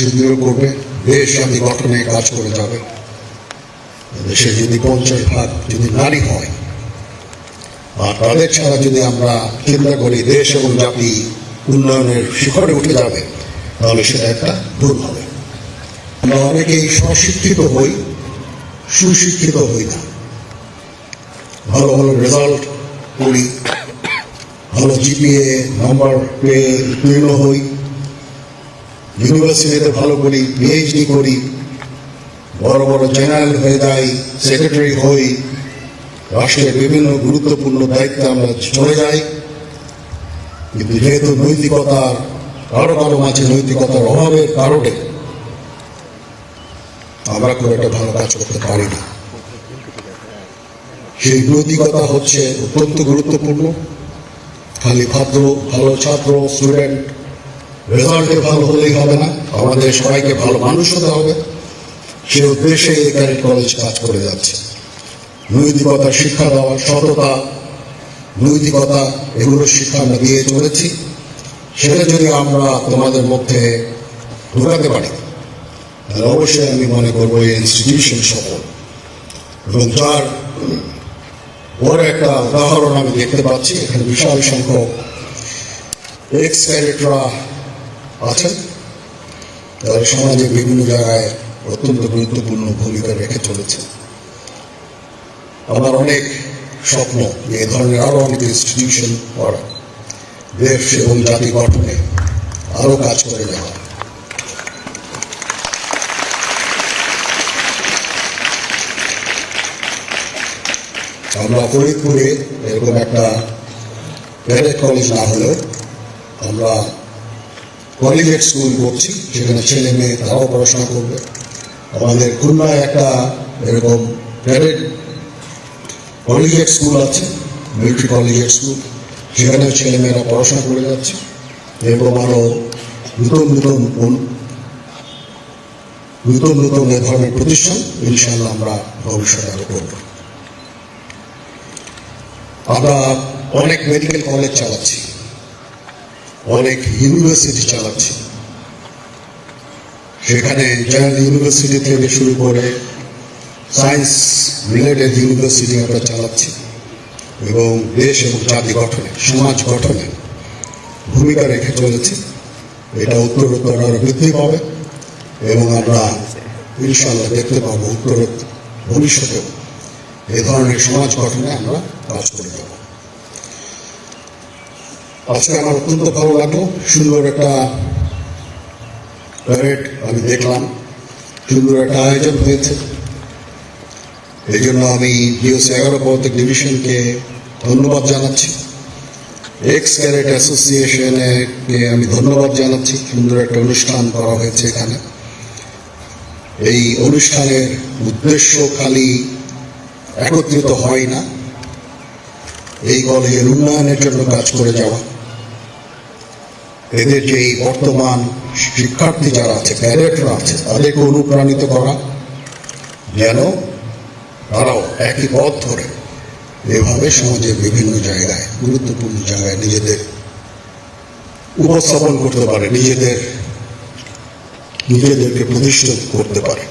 সুদৃঢ় করবে। দেশ জাতি গঠনে কাজ করে যাবে দেশে যদি পঞ্চাশ ভাগ যদি নারী হয়, আর তাদের ছাড়া যদি আমরা চিন্তা করি দেশ এবং জাতি উন্নয়নের শিখরে উঠে যাবে, তাহলে সেটা একটা ভুল হবে। আমরা অনেকেই স্বশিক্ষিত হই, সুশিক্ষিত হই না। ভালো ভালো রেজাল্ট করি, ভালো জিপিএ নাম্বার পেয়ে উত্তীর্ণ হই। ইউনিভার্সিটিতে ভালো করি পিএইচডি করি, বড় বড় জেনারেল হয়ে যাই সেক্রেটারি হই, রাষ্ট্রের বিভিন্ন গুরুত্বপূর্ণ দায়িত্বে আমরা চলে যাই। কিন্তু যেহেতু নৈতিকতার, কারও কারও মাঝে নৈতিকতার অভাবের কারণে আমরা খুব একটা ভালো কাজ করতে পারি না। সেই নৈতিকতা হচ্ছে অত্যন্ত গুরুত্বপূর্ণ। খালি ভাদ্র ভালো ছাত্র স্টুডেন্ট রেজাল্টে ভালো হলেই হবে না। আমাদের সবাইকে ভালো মানুষ হতে হবে। সে উদ্দেশ্যে এই ক্যারেট কলেজ কাজ করে যাচ্ছে। নৈতিকতার শিক্ষা দেওয়া সততা, নৈতিকতা, এগুলো শিক্ষা আমরা দিয়ে চলেছি। সেটা যদি আমরা তোমাদের মধ্যে ঢুকাতে পারি, তাহলে অবশ্যই আমি মনে করব এই ইনস্টিটিউশন সফল। এবং যার বড় একটা উদাহরণ আমি দেখতে পাচ্ছি। এখানে বিশাল সংখ্যক এক্স ক্যাডেটরা আছেন তারা সমাজে বিভিন্ন জায়গায় অত্যন্ত গুরুত্বপূর্ণ ভূমিকা রেখে চলেছে। আমার অনেক স্বপ্ন যে এ ধরনের আরও অনেক ইনস্টিটিউশন করা দেশ এবং জাতি গঠনে আরও কাজ করে যাওয়া। আমরা ফরিদপুরে এরকম একটা ক্যাডেট কলেজ না হলেও আমরা কলেজের স্কুল করছি, সেখানে ছেলে মেয়ে তারাও পড়াশোনা করবে। আমাদের খুলনায় একটা এরকম প্রাইভেট কলেজের স্কুল আছে মিলিটারি কলেজের স্কুল, সেখানেও ছেলে মেয়েরা পড়াশোনা করে যাচ্ছে এবং আরও নতুন নতুন নতুন নতুন এ ধরনের প্রতিষ্ঠান ইনশাল্লাহ আমরা ভবিষ্যতে আরও করব। আমরা অনেক মেডিকেল কলেজ চালাচ্ছি। অনেক ইউনিভার্সিটি চালাচ্ছি। সেখানে জেনারেল ইউনিভার্সিটি থেকে শুরু করে সায়েন্স রিলেটেড ইউনিভার্সিটি আমরা চালাচ্ছি। এবং দেশ এবং জাতি গঠনে, সমাজ গঠনে ভূমিকা রেখে চলেছি। এটা উত্তরোত্তর আরও বৃদ্ধি পাবে এবং আমরা ইনশাল্লাহ দেখতে পাবো উত্তরোত্তর ভবিষ্যতেও এ ধরনের সমাজ গঠনে আমরা কাজ করে যাব। আজকে আমার অত্যন্ত ভালো লাগল। সুন্দর একটা প্যারেড আমি দেখলাম। সুন্দর একটা আয়োজন হয়েছে। এই জন্য আমি ডিওসি এগারো পদাতিক ডিভিশনকে ধন্যবাদ জানাচ্ছি। এক্স ক্যারেট অ্যাসোসিয়েশনে আমি ধন্যবাদ জানাচ্ছি। সুন্দর একটা অনুষ্ঠান করা হয়েছে এখানে। এই অনুষ্ঠানের উদ্দেশ্য খালি একত্রিত হয় না। এই কলেজের উন্নয়নের জন্য কাজ করে যাওয়া। এদের যে এই বর্তমান শিক্ষার্থী যারা আছে ক্যাডেটরা আছে, তাদেরকে অনুপ্রাণিত করা, যেন তারাও একই পথ ধরে এভাবে সমাজের বিভিন্ন জায়গায়, গুরুত্বপূর্ণ জায়গায় নিজেদের উপস্থাপন করতে পারে, নিজেদের, নিজেদেরকে প্রতিষ্ঠিত করতে পারে।